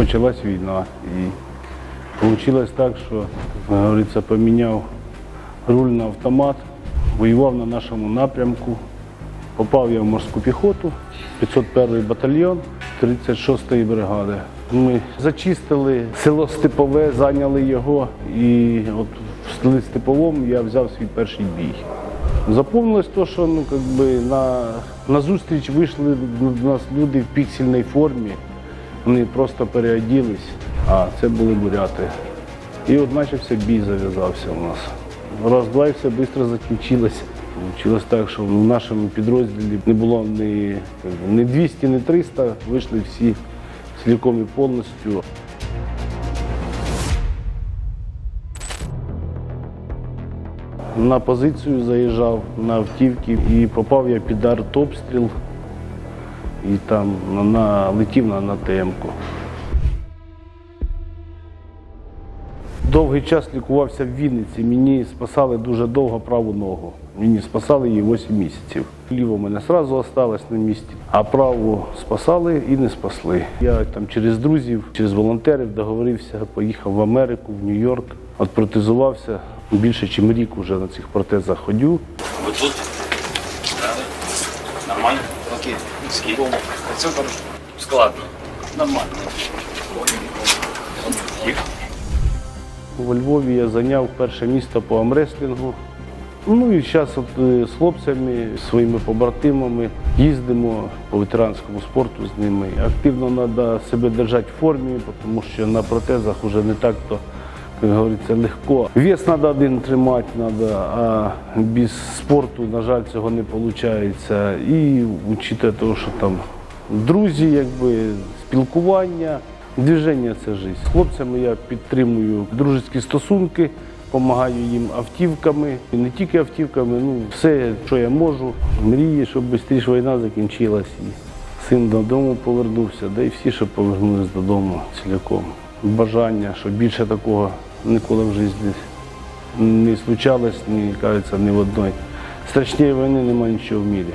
почалась війна. І вийшло так, що, як говориться, поміняв руль на автомат, воював на нашому напрямку. Попав я в морську піхоту, 501 батальйон 36-ї бригади. Ми зачистили село Степове, зайняли його, і от в селі Степовому я взяв свій перший бій. Заповнилось те, що ну, би, на, на зустріч вийшли до нас люди в піксельній формі, вони просто переоділись, а це були буряти. І от почався бій зав'язався у нас. І все швидко закінчилося. Получилось так, що в нашому підрозділі не було ні, ні 200, ні 300, вийшли всі цілком і повністю. На позицію заїжджав на автівки і попав я під артобстріл і там на, на, летів на, на ТМ-ку. Довгий час лікувався в Вінниці. Мені спасали дуже довго праву ногу. Мені спасали її 8 місяців. Ліво мене одразу осталось на місці, а праву спасали і не спасли. Я там через друзів, через волонтерів договорився, поїхав в Америку, в Нью-Йорк, отпротезувався. Більше, ніж рік вже на цих протезах ходю. Ви тут? Нормально? Окей. Скільки? Це хорошо. Складно. Нормально. У Львові я зайняв перше місце по амреслінгу. Ну і зараз от е, з хлопцями, своїми побратимами їздимо по ветеранському спорту з ними. Активно треба себе держати в формі, тому що на протезах вже не так то, як говориться, легко. Вес треба один тримати, надо, а без спорту, на жаль, цього не виходить. І учити того, що там друзі, якби спілкування. Движення це життя. З хлопцями я підтримую дружеські стосунки, допомагаю їм автівками, і не тільки автівками, ну все, що я можу. Мрії, щоб швидше війна закінчилась. Син додому повернувся, да і всі, щоб повернулись додому цілком. Бажання, щоб більше такого ніколи в житті не случалось, не кажеться, ні в одної. Страшніше війни немає нічого в мірі.